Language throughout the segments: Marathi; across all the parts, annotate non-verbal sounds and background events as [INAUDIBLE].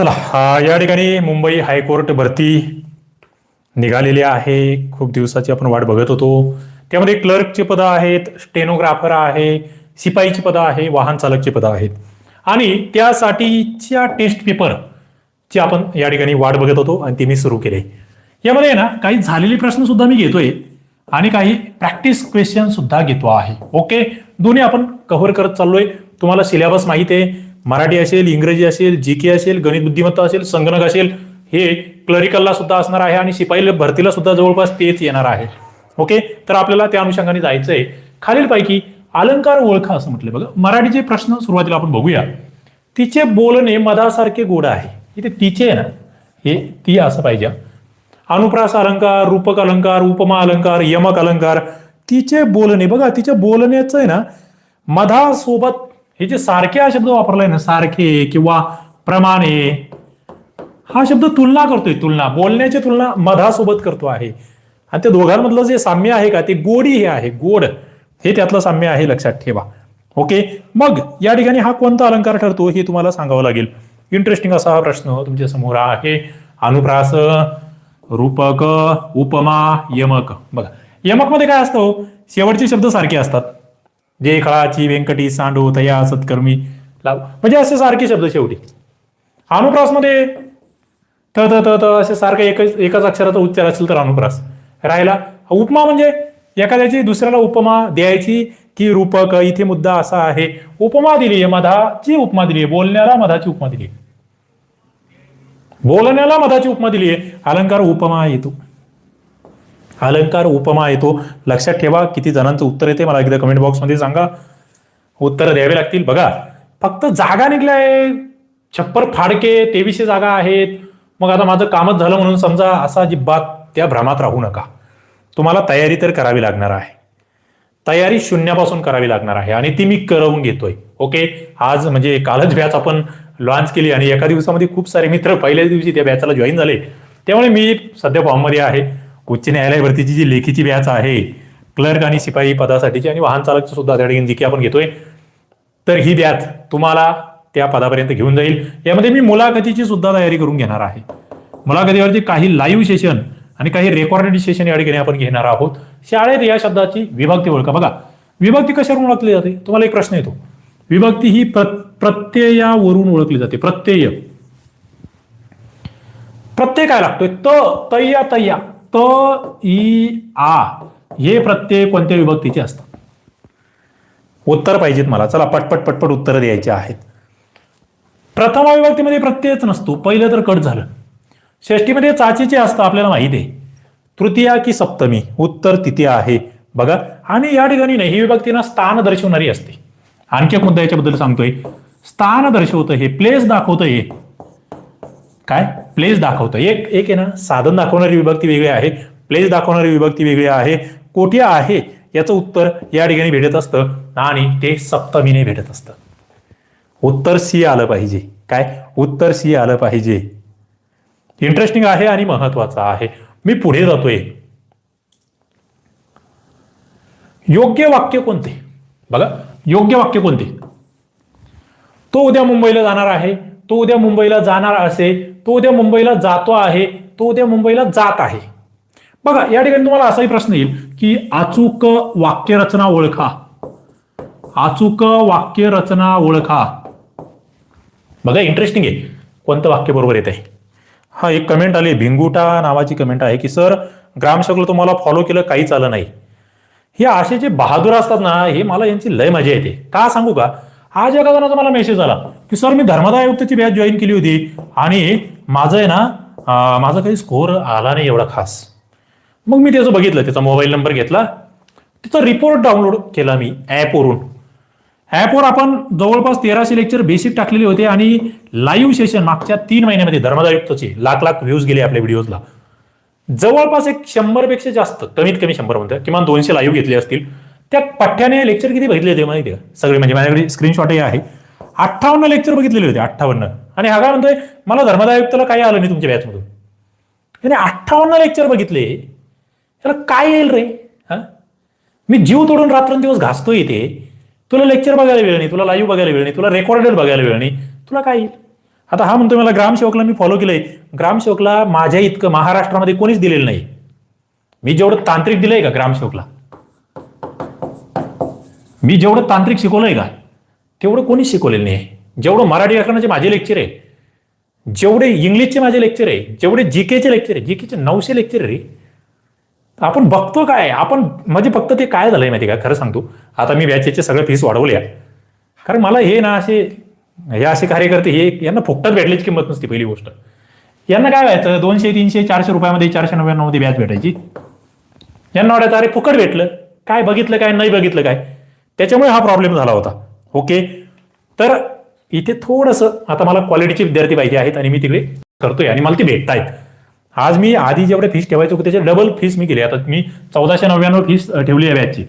चला हा, या ठिकाणी मुंबई हायकोर्ट भरती निघालेली आहे. खूप दिवसाची आपण वाट बघत होतो. त्यामध्ये क्लर्कची पदं आहेत स्टेनोग्राफर आहे शिपाईची पदं आहे वाहन चालकची पदं आहेत. आणि त्यासाठीच्या टेस्ट पेपर ची आपण या ठिकाणी वाट बघत होतो आणि ती मी सुरू केली. यामध्ये ना काही झालेले प्रश्न सुद्धा मी घेतोय आणि काही प्रॅक्टिस क्वेश्चन सुद्धा घेतो आहे. ओके दोन्ही आपण कव्हर करत चाललोय. तुम्हाला सिलेबस माहिती आहे. मराठी असेल इंग्रजी असेल जी के असेल गणित बुद्धिमत्ता असेल संगणक असेल हे क्लरिकलला सुद्धा असणार आहे आणि शिपाई भरतीला सुद्धा जवळपास तेच येणार आहे. ओके तर आपल्याला त्या अनुषंगाने जायचंय. खालीलपैकी अलंकार ओळखा असं म्हटलं बघा मराठीचे प्रश्न सुरुवातीला आपण बघूया. तिचे बोलणे मधासारखे गोड आहे. इथे तिचे आहे ना हे ती असं पाहिजे. अनुप्रास अलंकार रूपक अलंकार उपमा अलंकार यमक अलंकार तिचे बोलणे बघा तिच्या बोलण्याचं आहे ना मधासोबत हे जे सारखे हा शब्द वापरलाय ना सारखे किंवा प्रमाणे हा शब्द तुलना करतोय तुलना बोलण्याची तुलना मधासोबत करतो आहे. आणि त्या दोघांमधलं जे साम्य आहे का ते गोडी हे आहे गोड हे त्यातलं साम्य आहे लक्षात ठेवा. ओके? मग या ठिकाणी हा कोणता अलंकार ठरतो हे तुम्हाला सांगावं लागेल. इंटरेस्टिंग असा हा प्रश्न तुमच्यासमोर आहे. अनुप्रास रूपक उपमा यमक. बघा यमकमध्ये काय असतं हो? शेवटचे शब्द सारखे असतात. जे खळाची व्यंकटी सांडू तया सत्कर्मी. लाभ म्हणजे असे सारखे शब्द शेवटी. अनुप्रासमध्ये? त त त त असे सारखं एकच एकाच अक्षराचा उच्चार असेल तर अनुप्रास. राहिला. उपमा म्हणजे? एखाद्याची दुसऱ्याला उपमा द्यायची की रूपक इथे मुद्दा असा आहे. उपमा दिली आहे मधाची उपमा दिली आहे. बोलण्याला मधाची उपमा दिली आहे. बोलण्याला मधाची उपमा दिली आहे. अलंकार उपमा येतो. अलंकार उपमा येतो. लक्षात ठेवा किती जणांचं उत्तर येते. मला एकदा कमेंट बॉक्समध्ये सांगा. उत्तर द्यावे लागतील. बघा फक्त जागा निघल्या. आहे छप्पर फाडके तेवीसशे जागा आहेत. मग आता माझं कामच झालं म्हणून समजा असा अजिबात त्या भ्रमात राहू नका. तुम्हाला तयारी तर करावी लागणार आहे. तयारी शून्यापासून करावी लागणार आहे आणि ती मी करवून घेतोय. ओके आज म्हणजे कालच बॅच आपण लॉन्च केली आणि एका दिवसामध्ये खूप सारे मित्र पहिल्याच दिवशी त्या बॅचला जॉईन झाले. त्यामुळे मी सध्या फॉर्ममध्ये आहे. उच्च न्यायालय भरतीची जी लेखीची बॅच आहे क्लर्क आणि शिपाई पदासाठीची आणि वाहन चालकची सुद्धा त्या ठिकाणी जी की आपण घेतोय तर ही बॅच तुम्हाला त्या पदापर्यंत घेऊन जाईल. यामध्ये मी मुलाखतीची सुद्धा तयारी करून घेणार आहे. मुलाखतीवरती काही लाईव्ह सेशन आणि काही रेकॉर्डेड सेशन या ठिकाणी आपण घेणार आहोत. शाळेत या शब्दाची विभक्ती ओळखा. बघा विभक्ती कशावरून ओळखली जाते? तुम्हाला एक प्रश्न येतो. विभक्ती ही प्र प्रत्ययावरून ओळखली जाते. प्रत्यय. प्रत्यय काय लागतोय? त तय्या तय्या त ई आ हे प्रत्यय कोणत्या विभक्तीचे असतात. उत्तर पाहिजेत मला. चला पटपट पटपट उत्तर द्यायची आहेत. प्रथमा विभक्तीमध्ये प्रत्ययच नसतो. पहिलं तर कट झालं. षष्टीमध्ये चाचीचे असतं आपल्याला माहिती आहे. तृतीया की सप्तमी. उत्तर तिथे आहे. बघा. आणि या ठिकाणी नाही ही विभक्ती ना स्थान दर्शवणारी असते. आणखी एक मुद्दा याच्याबद्दल सांगतोय? स्थान दर्शवतं हे प्लेस दाखवतं हे. काय? प्लेस दाखवतं. एक एक आहे ना साधन दाखवणारी विभक्ती वेगळी आहे. प्लेस दाखवणारी विभक्ती वेगळी आहे. कोठे आहे? याचं उत्तर या ठिकाणी भेटत असतं. आणि ते सप्तमीने भेटत असतं. उत्तर सी आलं पाहिजे. काय? उत्तर सी आलं पाहिजे. इंटरेस्टिंग आहे आणि महत्वाचं आहे. मी पुढे जातोय. योग्य वाक्य कोणते? बघा. योग्य वाक्य कोणते? तो उद्या मुंबईला जाणार आहे. तो उद्या मुंबईला जाणार असे तो उद्या मुंबईला जातो आहे तो उद्या मुंबईला जात आहे. बघा या ठिकाणी तुम्हाला असाही प्रश्न येईल की अचूक वाक्यरचना ओळखा. अचूक वाक्यरचना ओळखा. बघा इंटरेस्टिंग आहे. कोणतं वाक्य बरोबर येत आहे हा एक कमेंट आली. भिंगुटा नावाची कमेंट आहे की सर ग्रामशकल तुम्हाला फॉलो केलं काहीच आलं नाही. हे असे जे बहादूर असतात ना हे मला यांची लय मजा येते. का सांगू का? आज एका जणाचा मला मेसेज आला की सर मी धर्मदाय आयुक्तची बॅच जॉईन केली होती आणि माझं आहे ना माझा काही स्कोअर आला नाही एवढा खास. मग मी त्याचं बघितलं त्याचा मोबाईल नंबर घेतला. त्याचा रिपोर्ट डाउनलोड केला मी ॲपवरून ॲपवर आपण जवळपास तेराशे लेक्चर बेसिक टाकलेले होते आणि लाईव्ह सेशन मागच्या तीन महिन्यामध्ये धर्मदायुक्तचे लाख लाख व्ह्यूज गेले आपल्या व्हिडिओजला जवळपास एक शंभरपेक्षा जास्त कमीत कमी शंभर म्हणतात किमान दोनशे लाईव्ह घेतले असतील. त्या पठ्ठ्याने लेक्चर किती बघितले होते माहिती आहे का? सगळे म्हणजे माझ्याकडे स्क्रीनशॉटही आहे. अठ्ठावन्न लेक्चर बघितलेले होते अठ्ठावन्न. आणि हा काय म्हणतोय? मला धर्मदायुक्तला काही आलं नाही तुमच्या बॅचमधून त्याने अठ्ठावन्न लेक्चर बघितले. त्याला काय येईल रे? हा? मी जीव तोडून रात्रंदिवस घासतो इथे. तुला लेक्चर बघायला वेळ नाही तुला लाईव्ह बघायला वेळ नाही तुला रेकॉर्डेड बघायला वेळ नाही. तुला काय येईल? आता हा म्हणतो मला ग्रामसेवकला मी फॉलो केलंय. ग्रामसेवकला माझ्या इतकं महाराष्ट्रामध्ये कोणीच दिलेलं नाही. मी जेवढं तांत्रिक दिलंय का ग्रामसेवकला मी जेवढं तांत्रिक शिकवलं आहे का तेवढं कोणीच शिकवलेलं नाही. जेवढं मराठी व्याकरणाचे माझे लेक्चर आहे जेवढे इंग्लिशचे माझे लेक्चर आहे जेवढे जी केचे लेक्चर आहे जी केचे नऊशे लेक्चर आहे रे. आपण बघतो काय आपण म्हणजे फक्त ते काय झालंय माहिती का? खरं सांगतो आता मी बॅचेचे सगळे फीस वाढवल्या कारण मला हे ना असे हे असे कार्यकर्ते हे यांना फुकटात भेटल्याची किंमत नसते पहिली गोष्ट. यांना काय व्हायचं दोनशे तीनशे चारशे रुपयामध्ये चारशे नव्याण्णवमध्ये बॅच भेटायची. यांना वाटायचं अरे फुकट भेटलं काय बघितलं काय नाही बघितलं काय? त्याच्यामुळे हा प्रॉब्लेम झाला होता. ओके तर इथे थोडंसं आता मला क्वालिटीचे विद्यार्थी पाहिजे आहेत आणि मी तिकडे करतोय आणि मला ते भेटतायत. आज मी आधी जेवढे फीस ठेवायचो होते त्याच्या डबल फीस मी केली. आता मी चौदाशे नव्याण्णव फीस ठेवली आहे बॅचची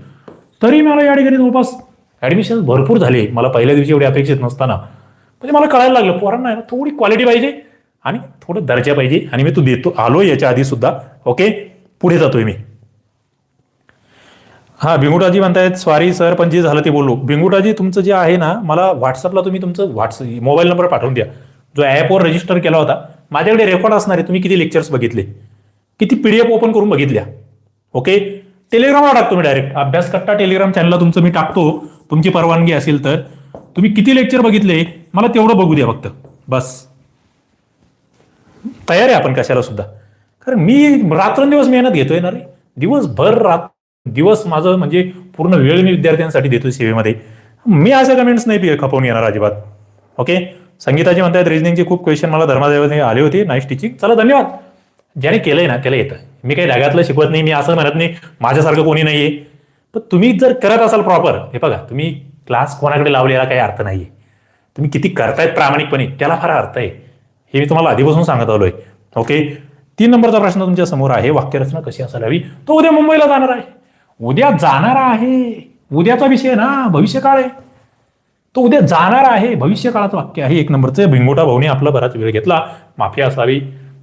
तरी मला या ठिकाणी जवळपास ॲडमिशन भरपूर झाले. मला पहिल्या दिवशी एवढे अपेक्षित नसताना. म्हणजे मला कळायला लागलं पोरांना आहे ना थोडी क्वालिटी पाहिजे आणि थोडं दर्जा पाहिजे आणि मी तू देतो आलो याच्या आधी सुद्धा. ओके पुढे जातोय मी. हा भिंगुटाजी म्हणतायत स्वारी सर पण जे झालं ते बोललो. भिंगुटाजी तुमचं जे आहे ना मला व्हॉट्सअपला तुम्ही तुमचं व्हॉट्स मोबाईल नंबर पाठवून द्या. जो ॲपवर रजिस्टर केला होता माझ्याकडे रेकॉर्ड असणार आहे तुम्ही किती लेक्चर्स बघितले? किती पी डी एफ ओपन करून बघितल्या? ओके टेलिग्रामला टाकतो मी डायरेक्ट अभ्यास कट्टा टेलिग्राम चॅनलला तुमचं मी टाकतो. तुमची परवानगी असेल तर. तुम्ही किती लेक्चर बघितले? मला तेवढं बघू द्या फक्त. बस. तयार आहे आपण कशाला सुद्धा. कारण मी रात्रंदिवस मेहनत घेतोय ना रे. दिवसभर रात्र दिवस माझं म्हणजे पूर्ण वेळ मी विद्यार्थ्यांसाठी देतो सेवेमध्ये. मी अशा कमेंट्स नाही खपवून येणार अजिबात. ओके संगीताजी म्हणतात रिजनिंगचे खूप क्वेश्चन मला धर्मादेवाने आले होते. नाईस टीचिंग चला धन्यवाद. ज्याने केलंय ना त्याला येतं. मी काही जागातलं शिकवत नाही मी असं म्हणत नाही माझ्यासारखं कोणी नाहीये. पण तुम्ही जर करत असाल प्रॉपर हे बघा तुम्ही क्लास कोणाकडे लावलेला काही अर्थ नाहीये. तुम्ही किती करतायत प्रामाणिकपणे त्याला फार अर्थ आहे. हे मी तुम्हाला आधीपासून सांगत आलोय. ओके तीन नंबरचा प्रश्न तुमच्यासमोर आहे वाक्यरचना कशी असायला हवी? तो उद्या मुंबईला जाणार आहे. उद्या जाणार आहे. उद्याचा विषय ना भविष्यकाळ आहे. तो उद्या जाणार आहे. भविष्य काळाचं वाक्य आहे. एक नंबरचं भिंगोटा भाऊने आपला बराच वेळ घेतला. माफी असावी.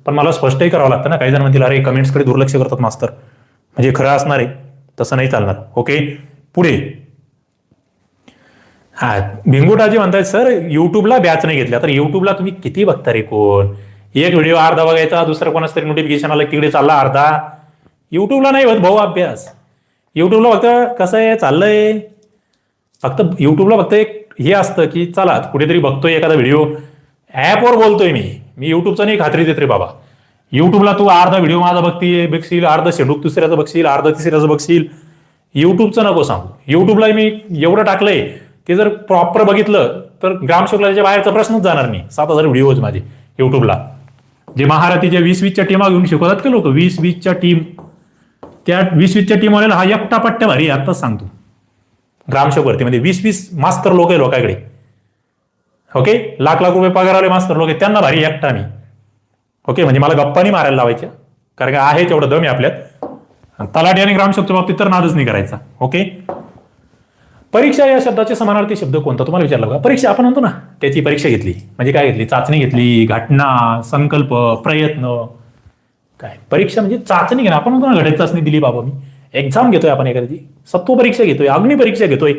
पण मला स्पष्टही करावं लागतं ना. काही जण म्हणतील अरे कमेंट्सकडे दुर्लक्ष करतात मास्तर. म्हणजे खरं असणार आहे. तसं नाही चालणार. ओके? पुढे. हा भिंगोटाजी म्हणतायत सर युट्यूबला बॅच नाही घेतल्या. तर युट्यूबला तुम्ही किती बघता रे कोण? एक व्हिडिओ अर्धा बघायचा दुसरा कोणाच तरी नोटिफिकेशन आलं तिकडे चालला अर्धा. युट्यूबला नाही होत भाऊ अभ्यास. युट्यूबला फक्त कसं आहे चाललंय? फक्त युट्यूबला फक्त एक हे असतं की चला कुठेतरी बघतोय एखादा व्हिडिओ ॲपवर बोलतोय मी. मी युट्यूबचं नाही खात्री देत रे बाबा. युट्यूबला तू अर्धा व्हिडिओ माझा बघती बघशील अर्ध शेडूक दुसऱ्याचं बघशील अर्ध तिसऱ्याचं बघशील. युट्यूबचं नको सांगू. युट्यूबला मी एवढं टाकलंय ते जर प्रॉपर बघितलं तर ग्रामशोकला बाहेरचा प्रश्नच जाणार नाही. सात हजार व्हिडिओज माझे युट्यूबला जे महारातीच्या वीस वीसच्या टीमा घेऊन शिकवतात का लोक? वीस वीसच्या टीम त्या वीस वीसच्या टीमवाल्याला हा एकटा पट्ट्या भारी आहे, आत्ताच सांगतो. ग्रामसेवक भरतीमध्ये म्हणजे वीस वीस मास्तर लोक आहे लोकांकडे. ओके लाख लाख रुपये पगारवाले मास्तर लोक आहेत त्यांना भारी एकटा मी. ओके म्हणजे मला गप्पानी मारायला लावायच्या. कारण का आहे तेवढं दम आहे आपल्यात. आणि तलाठी आणि ग्रामसेवकच्या बाबतीत तर नादच नाही करायचा. ओके परीक्षा या शब्दाचे समानार्थी शब्द कोणता? तुम्हाला विचारला बघा. परीक्षा आपण म्हणतो ना त्याची परीक्षा घेतली. म्हणजे काय घेतली? चाचणी घेतली घटना संकल्प प्रयत्न. काय? परीक्षा म्हणजे चाचणी घेणं. आपण म्हणतो ना घडत चाचणी दिली बाबा मी. एक्झाम घेतोय आपण एखादी सत्व परीक्षा घेतोय अग्निपरीक्षा घेतोय.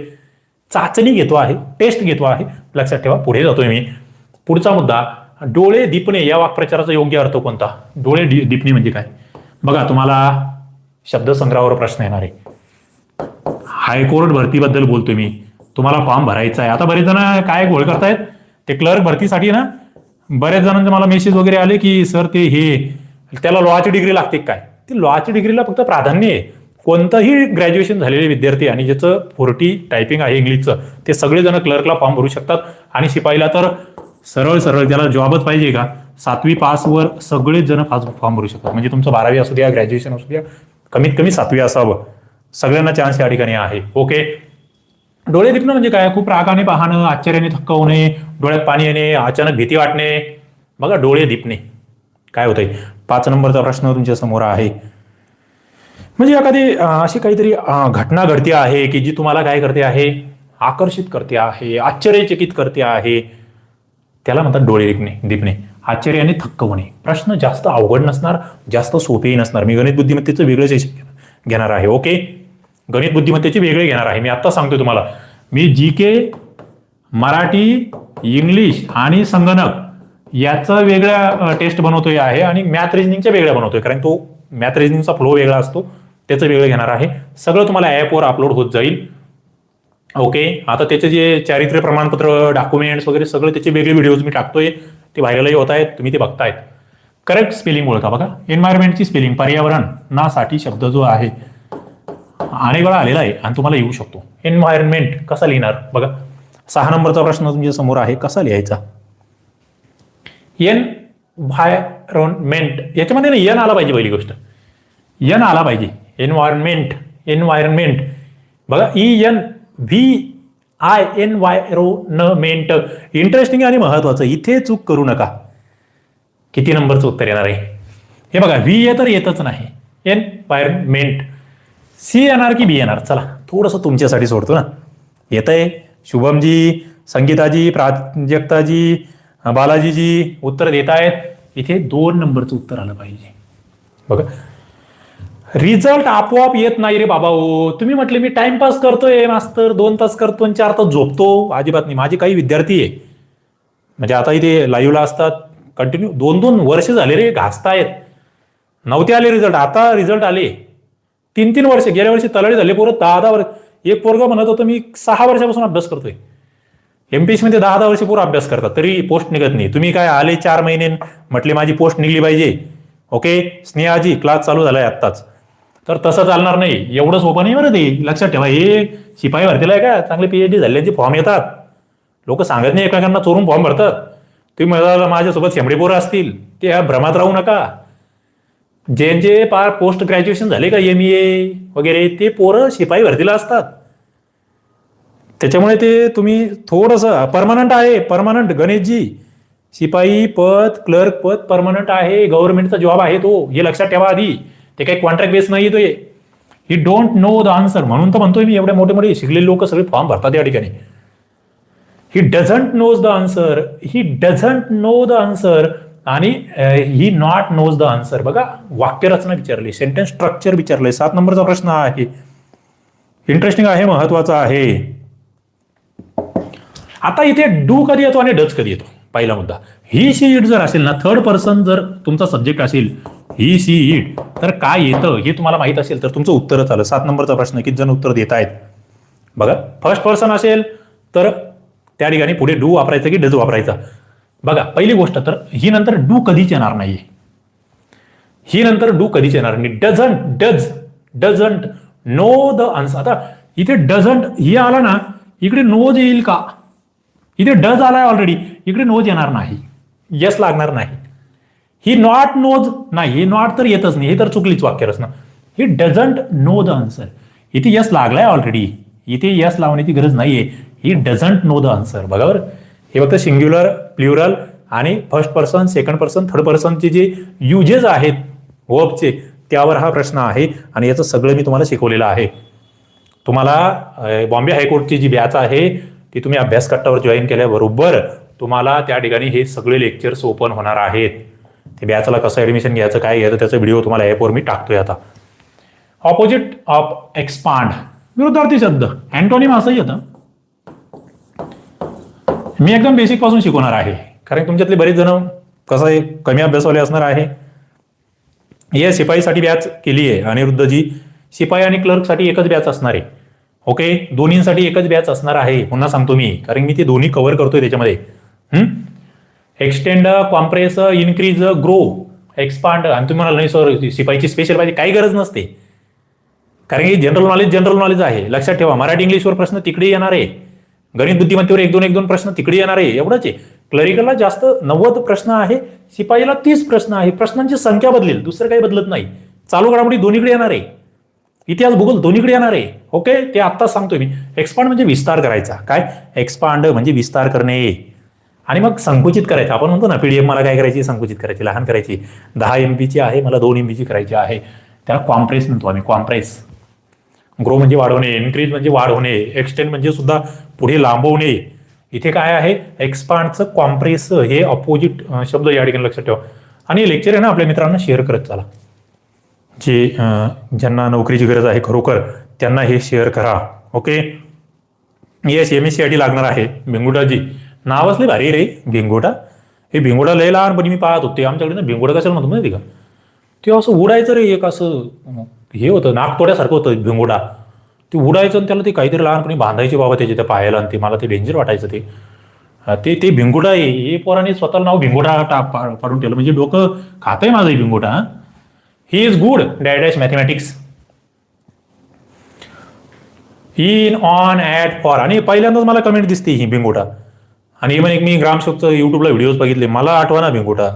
चाचणी घेतो आहे टेस्ट घेतो आहे. लक्षात ठेवा पुढे जातोय मी. पुढचा मुद्दा डोळे दिपणे या वाक्प्रचाराचा योग्य अर्थ कोणता? डोळे दि- दिपणे म्हणजे काय? बघा तुम्हाला शब्दसंग्रहावर प्रश्न येणार आहे. हायकोर्ट भरतीबद्दल बोलतोय मी. तुम्हाला फॉर्म भरायचा आहे. आता बरेच जण काय घोळ करतायत? ते क्लर्क भरतीसाठी ना बऱ्याच जणांचे मला मेसेज वगैरे आले की सर ते हे म्हणजे त्याला लॉची डिग्री लागते काय? ती लॉची डिग्रीला फक्त प्राधान्य आहे. कोणतंही ग्रॅज्युएशन झालेले विद्यार्थी आणि ज्याचं फोर्टी टायपिंग आहे इंग्लिशचं ते सगळेजण क्लर्कला फॉर्म भरू शकतात. आणि शिपाईला तर सरळ सरळ त्याला जॉबच पाहिजे का? सातवी पासवर सगळेच जण फॉर्म भरू शकतात. म्हणजे तुमचं बारावी असू द्या ग्रॅज्युएशन असू द्या कमीत कमी सातवी असावं. सगळ्यांना चान्स या ठिकाणी आहे. ओके? डोळे दिपणं म्हणजे काय? खूप रागाने पाहणं आश्चर्याने थक्क होणे डोळ्यात पाणी येणे अचानक भीती वाटणे. बघा डोळे दिपणे. काय होतंय? पाच नंबरचा प्रश्न तुमच्यासमोर आहे. म्हणजे एखादी अशी काहीतरी घटना घडते आहे की जी तुम्हाला काय करते आहे? आकर्षित करते आहे आश्चर्यचकित करते आहे. त्याला म्हणतात डोळे दिपणे दिपणे आश्चर्याने थक्क होणे. प्रश्न जास्त अवघड नसणार जास्त सोपेही नसणार. मी गणित बुद्धिमत्तेचं वेगळं घेणार आहे ओके? गणित बुद्धिमत्तेचे वेगळे घेणार आहे. मी आत्ता सांगतो तुम्हाला. मी जी के मराठी इंग्लिश आणि संगणक याचा वेगळ्या टेस्ट बनवतोय आहे आणि मॅथ रिजनिंगच्या वेगळ्या बनवतोय. कारण तो मॅथ रिजनिंगचा फ्लो वेगळा असतो. त्याचं वेगळं घेणार आहे. सगळं तुम्हाला ॲपवर अपलोड होत जाईल. ओके आता त्याचे जे चारित्र्य प्रमाणपत्र डॉक्युमेंट्स वगैरे सगळं त्याचे वेगळे व्हिडिओज मी टाकतोय. ते व्हायरलही होत आहेत. तुम्ही ते बघतायत. करेक्ट स्पेलिंग ओळखा बघा. एन्व्हायरमेंटची स्पेलिंग पर्यावरण नासाठी शब्द जो आहे अनेक वेळा आलेला आहे आणि तुम्हाला येऊ शकतो. एन्व्हायरमेंट कसा लिहिणार? बघा. सहा नंबरचा प्रश्न तुमच्यासमोर आहे. कसा लिहायचा? एन व्हायरमेंट याच्यामध्ये ना एन आला पाहिजे पहिली गोष्ट. एन आला पाहिजे. एन्व्हायरमेंट एन्व्हायरमेंट बघा E N V I N vironment interesting आणि महत्वाचं. इथे चूक करू नका. किती नंबरचं उत्तर येणार आहे? हे बघा व्ही ए तर येतच नाही. एन्व्हायरमेंट सी येणार की बी येणार? चला थोडंसं तुमच्यासाठी सोडतो ना. येत आहे शुभमजी संगीताजी प्राजक्ताजी बालाजीजी उत्तर देत आहेत इथे दोन नंबरचं उत्तर आलं पाहिजे. बघा. रिझल्ट आपोआप येत नाही रे बाबा हो. तुम्ही म्हटले मी टाइमपास करतोय मास्तर दोन तास करतो आणि चार तास झोपतो. अजिबात नाही. माझे काही विद्यार्थी आहे. म्हणजे आता इथे लाईव्हला असतात. कंटिन्यू दोन दोन वर्ष झाले रे घासतायत. नव्हते आले रिझल्ट आता रिझल्ट आले. तीन तीन वर्ष. गेल्या वर्षी तलडी झाले पोरं. दहा दहा वर्ष. एक पोरगा म्हणत होतं मी सहा वर्षापासून अभ्यास करतोय. एमपीएसमध्ये दहा दहा वर्ष पूर्ण अभ्यास करतात तरी पोस्ट निघत नाही. तुम्ही काय आले चार महिने म्हटले माझी पोस्ट निघली पाहिजे? ओके स्नेहाजी क्लास चालू झालाय आत्ताच. तर तसं चालणार नाही. एवढं सोपं नाही बरं ते. लक्षात ठेवा हे शिपाई भरतीला आहे का? चांगले पीएचडी झाल्याचे फॉर्म येतात. लोक सांगत नाही एकमेकांना चोरून फॉर्म भरतात. तुम्ही माझ्यासोबत शेंबडी पोरं असतील. ते ह्या भ्रमात राहू नका. ज्यांचे पार पोस्ट ग्रॅज्युएशन झाले का एम ए वगैरे ते पोरं शिपाई भरतीला असतात. त्याच्यामुळे ते तुम्ही थोडंसं परमनंट आहे परमनंट गणेशजी शिपाई पद क्लर्क पद परमनंट आहे गव्हर्नमेंटचा जॉब आहे तो. हे लक्षात ठेवा आधी. ते काही कॉन्ट्रॅक्ट बेस नाही तो ही. डोंट नो द आन्सर म्हणून तर म्हणतोय मी एवढे मोठे मोठे शिकलेले लोक सगळे फॉर्म भरतात या ठिकाणी. He doesn't knows the answer he doesn't know the answer आणि he not knows the answer बघा वाक्यरचना विचारली सेंटेन्स स्ट्रक्चर विचारलंय. सात नंबरचा प्रश्न आहे. इंटरेस्टिंग आहे महत्त्वाचा आहे. आता इथे डू कधी येतो आणि डच कधी येतो? पहिला मुद्दा. ही सी इट जर असेल ना थर्ड पर्सन जर तुमचा सब्जेक्ट असेल ही सी इट तर काय येतं हे तुम्हाला माहीत असेल तर तुमचं उत्तरच आलं सात नंबरचा प्रश्न किती जण उत्तर देत आहेत? बघा फर्स्ट पर्सन असेल तर त्या ठिकाणी पुढे डू वापरायचं की डज वापरायचा? बघा पहिली गोष्ट तर ही नंतर डू कधीच येणार नाही. ही नंतर डू कधीच येणार नाही. Doesn't does doesn't know the answer आता इथे डझंट ही आला ना इकडे नोज येईल का? इथे डज आलाय ऑलरेडी इकडे नोज येणार नाही. यस लागणार नाही. ही नॉट नोज नाही ही नॉट तर येतच नाही. हे तर चुकलीच वाक्य रचना he doesn't know the answer इथे यस लागलाय ऑलरेडी इथे यस लावण्याची गरज नाहीये. He doesn't know the answer बघा बरं. हे फक्त सिंग्युलर प्ल्युरल आणि first person second person third पर्सनचे जे युजेस आहेत वर्बचे त्यावर हा प्रश्न आहे आणि याचं सगळं मी तुम्हाला शिकवलेलं आहे. तुम्हाला बॉम्बे हायकोर्टची जी बॅच आहे ती तुम्ही अभ्यासकट्टावर जॉईन केल्याबरोबर तुम्हाला त्या ठिकाणी हे सगळे लेक्चर्स ओपन होणार आहेत. ते बॅचला कसं ॲडमिशन घ्यायचं काय घ्यायचं त्याचा व्हिडिओ तुम्हाला ॲपवर मी टाकतोय आता. ऑपोजिट ऑफ एक्सपांड विरुद्धार्थी शब्द. अँटोनिम असंही येतं. मी एकदम बेसिकपासून शिकवणार आहे. कारण तुमच्यातले बरेच जण कसं आहे कमी अभ्यासवाले असणार आहे. या शिपाईसाठी बॅच केली आहे अनिरुद्ध जी शिपाई आणि क्लर्कसाठी एकच बॅच असणार आहे. ओके? दोन्हींसाठी एकच बॅच असणार आहे. पुन्हा सांगतो मी कारण मी ते दोन्ही कव्हर करतोय त्याच्यामध्ये. Extend compress increase grow expand आणि तुम्ही म्हणाल नाही सर शिपाईची स्पेशल पाहिजे. काही गरज नसते. कारण की जनरल नॉलेज जनरल नॉलेज आहे. लक्षात ठेवा मराठी इंग्लिशवर प्रश्न तिकडे येणार आहे. गणित बुद्धिमत्तेवर एक दोन एक दोन प्रश्न तिकडे येणार आहे. एवढंच आहे. क्लरिकलला जास्त नव्वद प्रश्न आहे शिपाईला तीस प्रश्न आहे. प्रश्नांची संख्या बदलेल दुसरं काही बदलत नाही. चालू घडामोडी दोन्हीकडे येणार आहे. इतिहास भूगोल दोन्हीकडे येणार आहे. ओके ते आत्ताच सांगतोय मी. एक्सपांड म्हणजे विस्तार करायचा. काय? एक्सपांड म्हणजे विस्तार करणे. आणि मग संकुचित करायचं. आपण म्हणतो ना पीडीएफ मला काय करायची? संकुचित करायची. लहान करायची. दहा एम ची आहे मला दोन एम ची करायची आहे. त्याला कॉम्प्रेस म्हणतो आम्ही. कॉम्प्रेस ग्रो म्हणजे वाढवणे. इन्क्रीज म्हणजे वाढ होणे एक्सटेंड म्हणजे सुद्धा पुढे लांबवणे. इथे काय आहे? एक्सपांडचं कॉम्प्रेस हे अपोजिट शब्द या ठिकाणी लक्षात ठेवा. आणि लेक्चर आहे ना आपल्या मित्रांना शेअर करत चला. जे ज्यांना नोकरीची गरज आहे खरोखर त्यांना हे शेअर करा. Okay yes M S C I T लागणार आहे. बेंगुटाजी नाव असले भारी रे भिंगोटा. हे भिंगोडा लय लहानपणी मी पाहत होते. आमच्याकडे ना भिंगोडा कशाला म्हणतो माहिती का? ते असं उडायचं रे एक असं हे होतं नागतोड्यासारखं होतं भिंगोडा ते उडायचं आणि त्याला ते काहीतरी लहानपणी बांधायचे बाबा त्याच्या त्या पायाला आणि ते मला ते डेंजर वाटायचं ते. ते ते भिंगोडा आहे. हे पोराने स्वतःला नाव भिंगोडा टा पा- पाडून ठेवलं. म्हणजे डोकं खातंय माझं भिंगोटा he is good डॅडॅश mathematics in on at for आणि पहिल्यांदाच मला कमेंट दिसते ही भिंगोटा आणि इव्हन एक मी ग्रामशोकचं युट्यूबला व्हिडिओज बघितले. मला आठवा ना भिंगोटा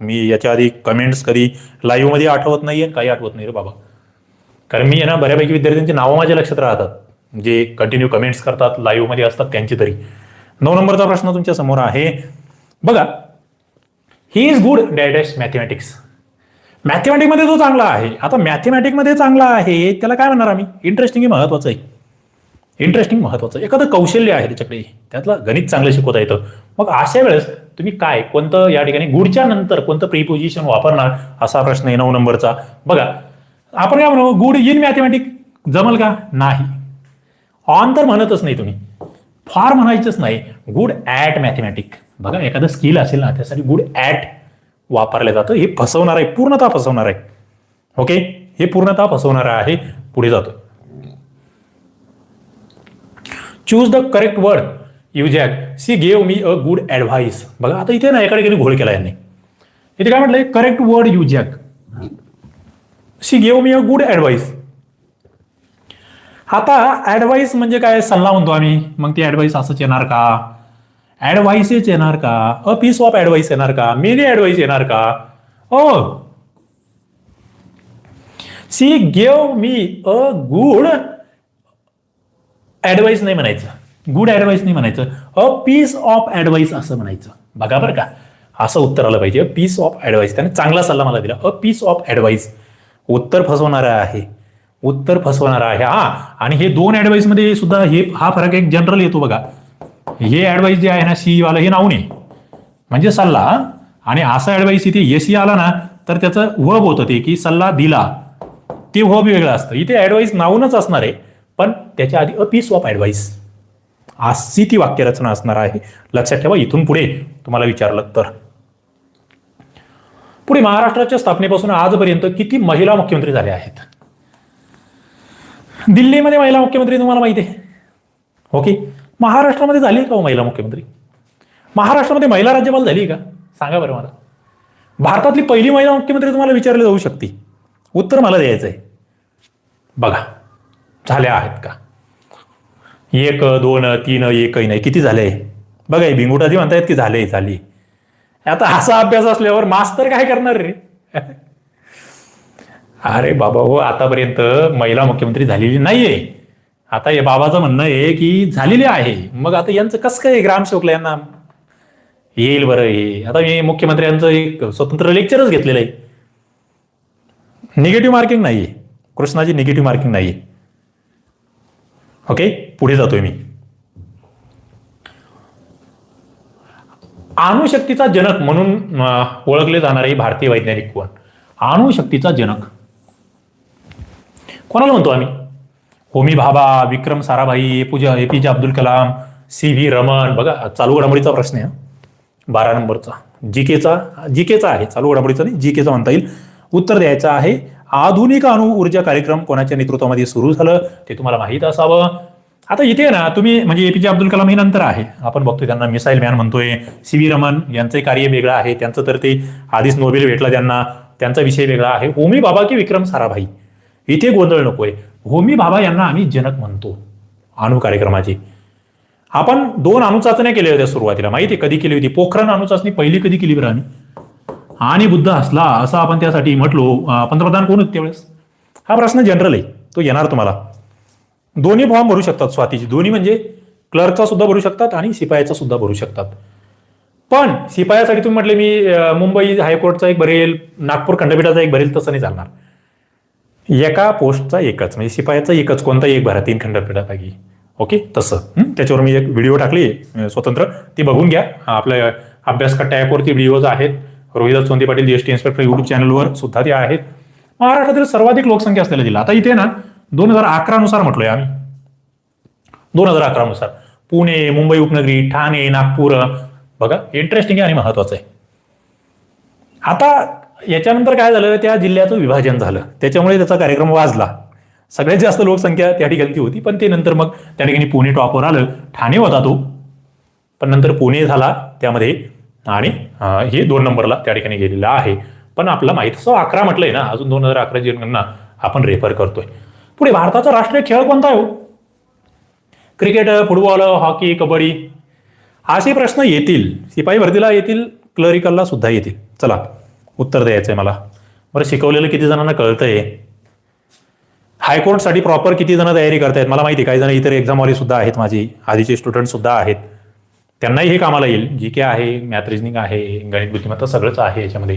मी याच्या आधी कमेंट्स कधी लाईव्हमध्ये आठवत नाही आहे काही आठवत नाही रे बाबा. कारण मी ना बऱ्यापैकी विद्यार्थ्यांची नावं माझ्या लक्षात राहतात. जे कंटिन्यू कमेंट्स करतात लाईव्हमध्ये असतात त्यांची तरी. नऊ नंबरचा प्रश्न तुमच्यासमोर आहे. बघा. He is good at mathematics मॅथमॅटिकमध्ये तो चांगला आहे. आता मॅथमॅटिकमध्ये चांगला आहे त्याला काय म्हणणार आम्ही? इंटरेस्टिंग महत्वाचं आहे. इंटरेस्टिंग महत्वाचं एखादं कौशल्य आहे त्याच्याकडे. त्यातलं गणित चांगलं शिकवता येतं. मग अशा वेळेस तुम्ही काय कोणतं या ठिकाणी गुडच्या नंतर कोणतं प्रीपोजिशन वापरणार असा प्रश्न आहे नऊ नंबरचा. बघा आपण काय म्हणू? गुड इन मॅथमॅटिक जमल का? नाही. ऑन तर म्हणतच नाही तुम्ही. फार म्हणायचंच नाही. गुड ॲट मॅथमॅटिक बघा एखादं स्किल असेल ना त्यासाठी गुड ॲट वापरलं जातं. हे फसवणार आहे पूर्णतः फसवणार आहे. ओके हे पूर्णतः फसवणार आहे पुढे जातो. Choose the correct word you Jack she gave me a good advice बघा आता इथे ना एका घोळ केला यांनी. इथे काय म्हटलंय? Correct word you Jack she gave me a good advice आता ॲडवाईस म्हणजे काय? सल्ला म्हणतो आम्ही. मग ती ॲडवाईस असंच येणार का? ॲडवाईसेस येणार का? अ पीस ऑफ ॲडवाईस येणार का? मेनी ॲडवाईस येणार का? ओ she gave me a good advice नाही म्हणायचं. गुड ॲडवाईस नाही म्हणायचं. अ पीस ऑफ ॲडवाईस असं म्हणायचं. बघा बरं का. असं उत्तर आलं पाहिजे. पीस ऑफ ॲडवाईस त्याने चांगला सल्ला मला दिला. अ पीस ऑफ ॲडवाईस उत्तर फसवणारं आहे. उत्तर फसवणारं आहे. हा. आणि हे दोन ॲडवाईसमध्ये सुद्धा हे हा फरक एक जनरल येतो बघा. हे ॲडवाईस जे आहे ना सी वाला हे नाव नाही. म्हणजे सल्ला आणि असा ॲडवाईस इथे एसी आला ना तर त्याचं वब होतं ते की सल्ला दिला. ते वब वेगळं असतं. इथे ॲडवाईस नावूनच असणार आहे पण त्याच्या आधी अ पीस ऑफ ॲडवाईस अशी ती वाक्यरचना असणार आहे. लक्षात ठेवा इथून पुढे तुम्हाला विचारलं तर. पुढे महाराष्ट्राच्या स्थापनेपासून आजपर्यंत किती महिला मुख्यमंत्री झाल्या आहेत? दिल्लीमध्ये महिला मुख्यमंत्री तुम्हाला माहिती आहे. ओके? महाराष्ट्रामध्ये झाली का हो महिला मुख्यमंत्री? महाराष्ट्रामध्ये महिला राज्यपाल झाली का? सांगा बरं मला. भारतातली पहिली महिला मुख्यमंत्री तुम्हाला विचारली जाऊ शकते. उत्तर मला द्यायचं आहे. बघा झाल्या आहेत का? एक दोन तीन एकही नाही किती झाले? बघा हे भिंगुट म्हणतायत की झाले झाली. आता असा अभ्यास असल्यावर मास्तर काय करणार रे? [LAUGHS] अरे बाबा हो आतापर्यंत महिला मुख्यमंत्री झालेली नाहीये. आता हे बाबाचं म्हणणं आहे की झालेली आहे. मग आता यांचं कसं काय ग्रामसेवकला यांना? येईल बरं हे. आता मी मुख्यमंत्र्यांचं एक स्वतंत्र लेक्चरच घेतलेलं आहे. निगेटिव्ह मार्किंग नाहीये. कृष्णाची निगेटिव्ह मार्किंग नाहीये. ओके पुढे जातोय मी. अणुशक्तीचा जनक म्हणून ओळखले जाणारे भारतीय वैज्ञानिक कोण? अणुशक्तीचा जनक. कोणाला म्हणतो आम्ही? Homi Bhabha Vikram Sarabhai एपूजा A P J Abdul Kalam C V Raman बघा चालू घडामोडीचा प्रश्न आहे बारा नंबरचा. जी केचा जी केचा आहे चालू घडामोडीचा नाही जी केचा म्हणता येईल. उत्तर द्यायचं आहे आधुनिक अणु ऊर्जा कार्यक्रम कोणाच्या नेतृत्वामध्ये सुरू झालं ते तुम्हाला माहीत असावं. आता इथे ना तुम्ही म्हणजे एपीजे अब्दुल कलाम हे नंतर आहे. आपण बघतोय त्यांना मिसाईल मॅन म्हणतोय सी व्ही रमन यांचं कार्य वेगळं आहे त्यांचं तर ते आधीच नोबेल भेटला त्यांना त्यांचा विषय वेगळा आहे. होमी बाबा की विक्रम साराभाई? इथे गोंधळ नकोय. होमी बाबा यांना आम्ही जनक म्हणतो. अणू कार्यक्रमाची. आपण दोन अणुचाचण्या केल्या होत्या सुरुवातीला. माहिती आहे कधी केली होती? पोखरण अणुचाचणी पहिली कधी केली बरं आम्ही? आणि बुद्ध असला असं आपण त्यासाठी म्हटलो. पंतप्रधान कोण होते त्यावेळेस? हा प्रश्न जनरल आहे. तो येणार तुम्हाला. दोन्ही फॉर्म भरू शकतात स्वातीचे दोन्ही म्हणजे क्लर्कचा सुद्धा भरू शकतात आणि शिपायाचा सुद्धा भरू शकतात. पण शिपायासाठी तुम्ही म्हटले मी मुंबई हायकोर्टचा एक भरेल नागपूर खंडपीठाचा एक भरेल तसं नाही चालणार. एका पोस्टचा एकच म्हणजे शिपायाचा एकच कोणता एक भरा तीन खंडपीठापैकी ओके? तसं. त्याच्यावर मी एक व्हिडिओ टाकली स्वतंत्र. ती बघून घ्या. आपल्या अभ्यास कट्टा ॲपवरती व्हिडिओज आहेत. Rohidas Sonde Patil GST inspector YouTube चॅनलवर सुद्धा ते आहेत. महाराष्ट्रातील सर्वाधिक लोकसंख्या असलेला जिल्हा. आता इथे ना दोन हजार अकरा नुसार म्हटलोय आम्ही. दोन हजार अकरा नुसार. पुणे मुंबई उपनगरी ठाणे नागपूर. बघा इंटरेस्टिंग आहे आणि महत्वाचं आहे. आता याच्यानंतर काय झालं? त्या जिल्ह्याचं विभाजन झालं. त्याच्यामुळे त्याचा कार्यक्रम वाजला. सगळ्यात जास्त लोकसंख्या त्या ठिकाणची होती पण ते नंतर मग त्या ठिकाणी पुणे टॉपवर आलं. ठाणे होता तो पण नंतर पुणे झाला त्यामध्ये आणि हे दोन नंबरला त्या ठिकाणी गेलेला आहे. पण आपला माहीत असं अकरा म्हटलंय ना अजून दोन हजार अकरा जनगणना आपण रेफर करतोय. पुढे भारताचा राष्ट्रीय खेळ कोणता आहे हो? क्रिकेट फुटबॉल हॉकी कबड्डी असे प्रश्न येतील. शिपाई भरतीला येतील क्लरिकलला सुद्धा येतील. चला. उत्तर द्यायचंय मला. बरं शिकवलेलं किती जणांना कळतंय. हायकोर्टसाठी प्रॉपर किती जण तयारी करतायत? मला माहिती काही जण इतर एक्झामवाले सुद्धा आहेत माझी. आधीचे स्टुडंट सुद्धा आहेत. त्यांनाही हे कामाला येईल. जी के आहे मॅथ रिजनिंग आहे गणित बुद्धिमत्ता सगळंच आहे याच्यामध्ये.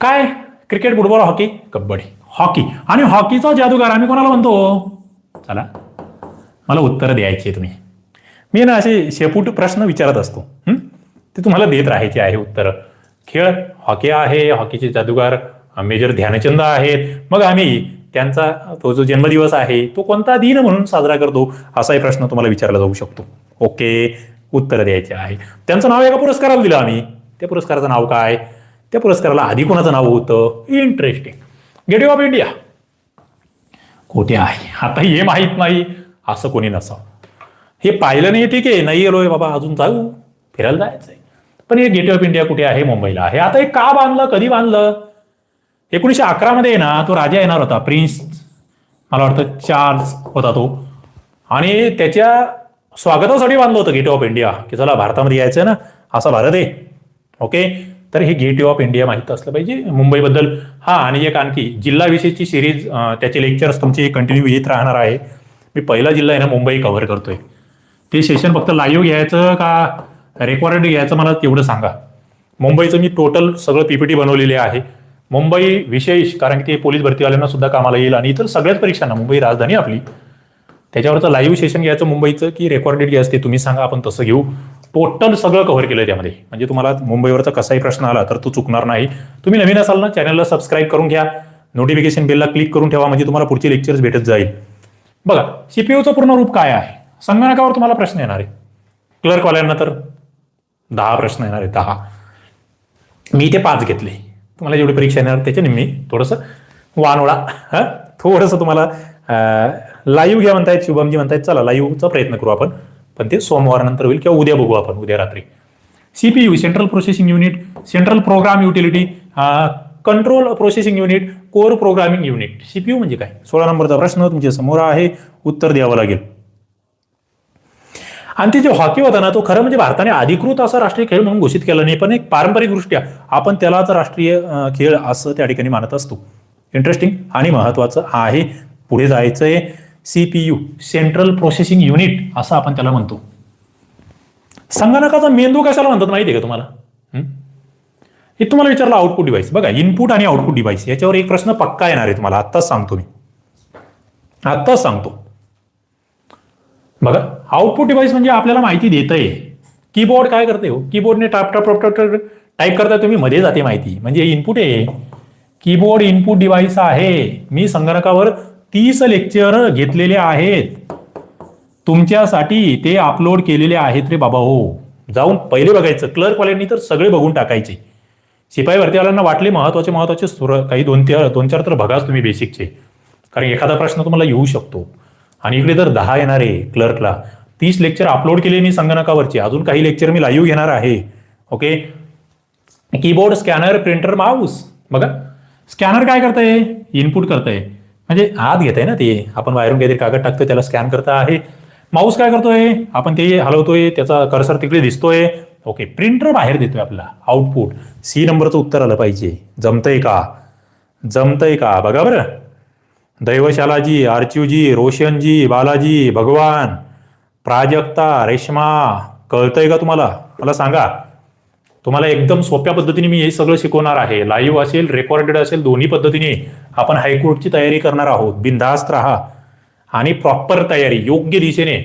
काय? Cricket football hockey? Kabaddi. Hockey. आणि हॉकीचा जादूगार आम्ही कोणाला म्हणतो? चला. मला उत्तर द्यायची तुम्ही. मी ना असे शेपूट प्रश्न विचारत असतो. ते तुम्हाला देत राहायचे आहे उत्तर. खेळ हॉकी आहे हॉकीचे जादूगार मेजर ध्यानचंद आहेत. मग आम्ही त्यांचा तो जो जन्मदिवस आहे तो कोणता दिन म्हणून साजरा करतो असाही प्रश्न तुम्हाला विचारला जाऊ शकतो. ओके उत्तर द्यायचे आहे. त्यांचं नाव एका पुरस्काराला दिलं आम्ही. त्या पुरस्काराचं नाव काय? त्या पुरस्काराला आधी कोणाचं नाव होतं? इंटरेस्टिंग गेटवे ऑफ इंडिया कोठे आहे? आता हे माहीत नाही असं कोणी नसावं. हे पाहिलं नाही ठीक आहे. नाही गेलोय बाबा अजून जाऊ. फिरायला जायचंय. पण हे गेटवे ऑफ इंडिया कुठे आहे? मुंबईला आहे. आता हे का बांधलं? कधी बांधलं? एकोणीसशे अकरा मध्ये ना तो राजा येणार होता प्रिन्स मला वाटतं चार्ल्स होता तो. आणि त्याच्या स्वागतासाठी बांधलं होतं गेटवे ऑफ इंडिया की चला भारतामध्ये यायचं ना असा भारत आहे. ओके तर हे गेटवे ऑफ इंडिया माहीत असलं पाहिजे मुंबईबद्दल. हा आणि एक आणखी जिल्हाविषयीची सिरीज त्याचे लेक्चर्स तुमचे कंटिन्यू येत राहणार आहे. मी पहिला जिल्हा आहे ना मुंबई कव्हर करतोय. ते सेशन फक्त लाईव्ह घ्यायचं का रेकॉर्ड घ्यायचं मला तेवढं सांगा. मुंबईचं मी टोटल सगळं पीपीटी बनवलेले आहे. मुंबई विशेष कारण की ते पोलीस भरतीवाल्यांना सुद्धा कामाला येईल आणि इतर सगळ्याच परीक्षांना मुंबई राजधानी आपली. त्याच्यावरचं लाईव्ह सेशन घ्यायचं मुंबईचं की रेकॉर्डेड घ्यायचं ते तुम्ही सांगा आपण तसं घेऊ. टोटल सगळं कव्हर केलं त्यामध्ये. म्हणजे तुम्हाला मुंबईवरचा कसाही प्रश्न आला तर तो चुकणार नाही. तुम्ही नवीन असाल ना चॅनलला सबस्क्राईब करून घ्या. नोटिफिकेशन बेलला क्लिक करून ठेवा म्हणजे तुम्हाला पुढचे लेक्चर्स भेटत जाईल. बघा सीपीयूचं पूर्ण रूप काय आहे? संगणकावर तुम्हाला प्रश्न येणार आहे. क्लर्कवाल्यांना तर. दहा प्रश्न येणार आहेत दहा. मी ते पाच घेतले. तुम्हाला जेवढी परीक्षा येणार त्याच्या निम्मी थोडंसं वानोळा हां? थोडंसं तुम्हाला लाईव्ह घ्या म्हणतायत शुभमजी म्हणतायत चला लाईव्हचा प्रयत्न करू आपण. पण ते सोमवारनंतर होईल किंवा उद्या बघू आपण उद्या रात्री. CPU central processing unit central program utility control processing unit core programming unit CPU म्हणजे काय? सोळा नंबरचा प्रश्न तुमच्यासमोर आहे. उत्तर द्यावं लागेल. आणि ते जे हॉकी होता ना तो खरं म्हणजे भारताने अधिकृत असा राष्ट्रीय खेळ म्हणून घोषित केला नाही पण एक पारंपरिकदृष्ट्या आपण त्यालाच राष्ट्रीय खेळ असं त्या ठिकाणी मानत असतो. इंटरेस्टिंग आणि महत्वाचं आहे. पुढे जायचंय सीपीयू सेंट्रल प्रोसेसिंग युनिट असं आपण त्याला म्हणतो. संगणकाचा मेंदू कशाला म्हणतात माहिती आहे का तुम्हाला? हे? तुम्हाला विचारलं आउटपुट डिव्हाइस बघा इनपुट आणि आउटपुट डिव्हाइस याच्यावर एक प्रश्न पक्का येणार आहे तुम्हाला. आत्ताच सांगतो मी. आत्ताच सांगतो. बघा आउटपुट डिव्हाइस म्हणजे आपल्याला माहिती देतंय. कीबोर्ड काय करते हो? कीबोर्डने tap tap tap tap type करता तुम्ही मध्ये जाते माहिती. म्हणजे इनपुट आहे. कीबोर्ड इनपुट डिव्हाइस आहे. मी संगणकावर तीस लेक्चर घेतलेले आहेत. तुमच्यासाठी ते अपलोड केलेले आहेत रे बाबा हो. जाऊन पहिले बघायचं. क्लर्कवाल्यांनी तर सगळे बघून टाकायचे. शिपाई भरतीवाल्यांना वाटले महत्त्वाचे महत्त्वाचे सुर काही दोन ते दोन चार तर बघाच तुम्ही बेसिकचे कारण एखादा प्रश्न तुम्हाला येऊ शकतो. आणि इकडे तर दहा येणार आहे क्लर्कला तीस लेक्चर अपलोड केले मी संगणकावरचे. अजून काही लेक्चर मी लाईव्ह घेणार आहे. Okay keyboard scanner printer mouse बघा. स्कॅनर काय करतंय? इनपुट करतंय. म्हणजे आत घेत आहे ना ते. आपण बाहेरून काहीतरी कागद टाकतोय त्याला स्कॅन करता आहे. माऊस काय करतोय? आपण ते हलवतोय त्याचा कर्सर तिकडे दिसतोय. ओके प्रिंटर बाहेर देतोय आपला. आउटपुट सी नंबरचं उत्तर आलं पाहिजे. जमतंय का? जमतंय का? बघा बरं. दैवशालाजी अर्चूजी रोशनजी बालाजी भगवान प्राजक्ता रेश्मा कळतंय का तुम्हाला? मला सांगा. तुम्हाला एकदम सोप्या पद्धतीने मी हे सगळं शिकवणार आहे. लाईव्ह असेल रेकॉर्डेड असेल दोन्ही पद्धतीने आपण हायकोर्टची तयारी करणार आहोत. बिनधास्त राहा. आणि प्रॉपर तयारी योग्य दिशेने.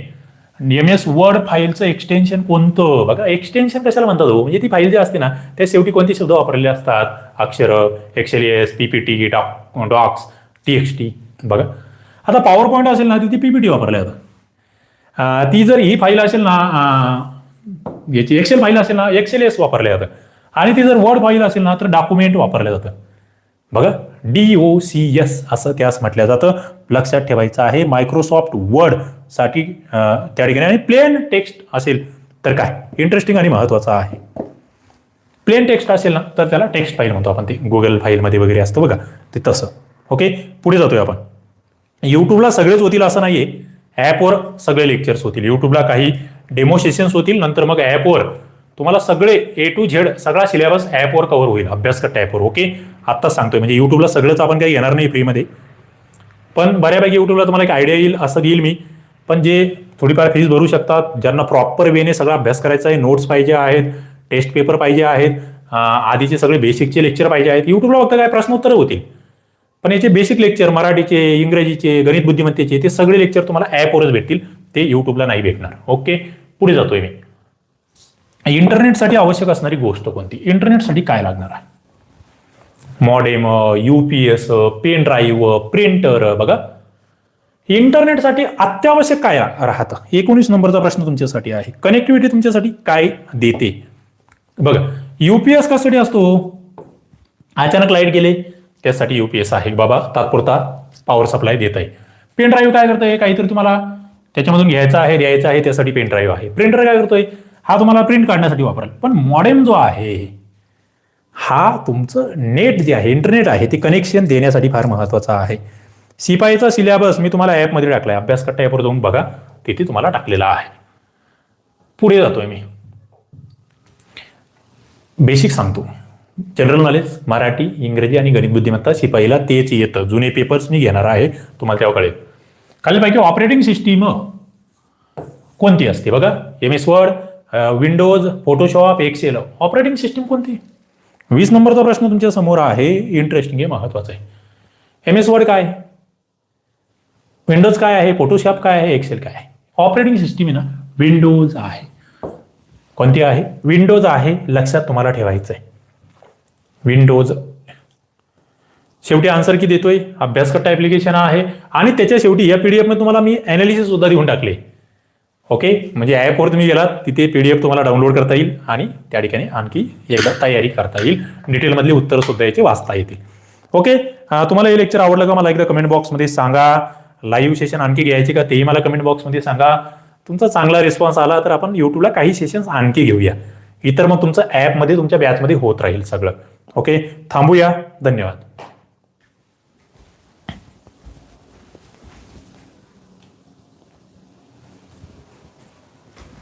एम एस वर्ड फाईलचं एक्सटेन्शन कोणतं? बघा एक्सटेन्शन कशाला म्हणतात हो? म्हणजे ती फाईल जी असते ना त्या शेवटी कोणते शब्द वापरलेले असतात? अक्षर XLS PPT doc docs T X T बघा. आता पॉवर पॉईंट असेल ना तिथे पीपीटी वापरल्या जातात ती जर ही फाईल असेल ना याची एक्सेल फाईल असेल ना एक्सेल एस वापरल्या जातं आणि ती जर वर्ड फाईल असेल ना तर डॉक्युमेंट वापरलं जातं. बघा डी ओ सी एस असं त्यास म्हटलं जातं. लक्षात ठेवायचं आहे मायक्रोसॉफ्ट वर्डसाठी त्या ठिकाणी आणि प्लेन टेक्स्ट असेल तर काय? इंटरेस्टिंग आणि महत्वाचं आहे. प्लेन टेक्स्ट असेल ना तर त्याला टेक्स्ट फाईल म्हणतो आपण ते. गुगल फाईलमध्ये वगैरे असतं बघा ते तसं. ओके पुढे जातोय आपण. यूट्यूबला सगळेच होतील असं नाहीये. ॲपवर सगळे लेक्चर्स होतील. यूट्यूबला काही डेमो सेशन्स होतील. नंतर मग ॲपवर तुम्हाला सगळे ए टू झेड सगळा सिलेबस ॲपवर कव्हर होईल. अभ्यास करता ॲपवर ओके आत्ताच सांगतोय. म्हणजे यूट्यूबला सगळंच आपण काही येणार नाही फ्रीमध्ये पण बऱ्यापैकी यूट्यूबला तुम्हाला एक आयडिया येईल असं देईल मी. पण जे थोडीफार फीज भरू शकतात ज्यांना प्रॉपर वेने सगळा अभ्यास करायचा आहे नोट्स पाहिजे आहेत टेस्ट पेपर पाहिजे आहेत आधीचे सगळे बेसिकचे लेक्चर पाहिजे आहेत. यूट्यूबला फक्त काय प्रश्न उत्तर होतील. पण याचे बेसिक लेक्चर मराठीचे इंग्रजीचे गणित बुद्धिमत्तेचे ते सगळे लेक्चर तुम्हाला ॲपवरच भेटतील. ते युट्यूबला नाही भेटणार. ओके पुढे जातोय मी. इंटरनेटसाठी आवश्यक असणारी गोष्ट कोणती? इंटरनेटसाठी काय लागणार आहे? Modem UPS pen drive printer बघा. इंटरनेटसाठी अत्यावश्यक काय राहतं? एकोणीस नंबरचा प्रश्न तुमच्यासाठी आहे. कनेक्टिव्हिटी तुमच्यासाठी काय देते? बघा. युपीएस कशासाठी असतो? अचानक लाइट गेले. त्यासाठी यूपीएस आहे. बाबा तात्पुरता पॉवर सप्लाय देत आहे पेन ड्राईव्ह काय करतोय? काहीतरी तुम्हाला त्याच्यामधून घ्यायचा आहे द्यायचा आहे त्यासाठी पेन ड्राईव्ह आहे. प्रिंटर काय करतोय? हा तुम्हाला प्रिंट काढण्यासाठी वापराल. पण मॉडेम जो आहे हा तुमचं नेट जे आहे इंटरनेट आहे ते कनेक्शन देण्यासाठी फार महत्वाचं आहे. सिपाईचा सिलेबस मी तुम्हाला ॲपमध्ये टाकलाय. अभ्यास कट्टा ॲपवर जाऊन बघा तिथे तुम्हाला टाकलेला आहे. पुढे जातोय मी. बेसिक सांगतो. जनरल नॉलेज मराठी इंग्रजी आणि गणित बुद्धिमत्ता शिपाईला तेच येतं. जुने पेपर्स मी घेणार आहे. तुम्हाला तेव्हा कळेल. खालीपैकी ऑपरेटिंग सिस्टीम कोणती असते बघा? M S Word Windows Photoshop Excel operating system कोणती? वीस नंबरचा प्रश्न तुमच्यासमोर आहे. इंटरेस्टिंग आहे महत्त्वाचा आहे. एम एस वर्ड काय? विंडोज काय आहे? फोटोशॉप काय आहे? एक्सेल काय आहे? ऑपरेटिंग सिस्टीम आहे ना? विंडोज आहे. कोणती आहे? विंडोज आहे. लक्षात तुम्हाला ठेवायचं आहे विंडोज शेवटी आन्सर की देतोय. अभ्यासकट ऍप्लिकेशन आहे. आणि त्याच्या शेवटी या पीडीएफमध्ये तुम्हाला मी अनालिसिस सुद्धा देऊन टाकले. ओके म्हणजे ॲपवर तुम्ही गेलात तिथे पीडीएफ तुम्हाला डाउनलोड करता येईल आणि त्या ठिकाणी आणखी एकदा तयारी करता येईल. डिटेलमधली उत्तरं सुद्धा याचे वाचता येतील. ओके तुम्हाला हे लेक्चर आवडलं का मला एकदा कमेंट बॉक्समध्ये सांगा. लाईव्ह सेशन आणखी घ्यायचे का तेही मला कमेंट बॉक्समध्ये सांगा. तुमचा चांगला रिस्पॉन्स आला तर आपण युट्यूबला काही सेशन्स आणखी घेऊया. इतर मग तुमचं ॲपमध्ये तुमच्या बॅचमध्ये होत राहील सगळं. ओके थांबूया. धन्यवाद.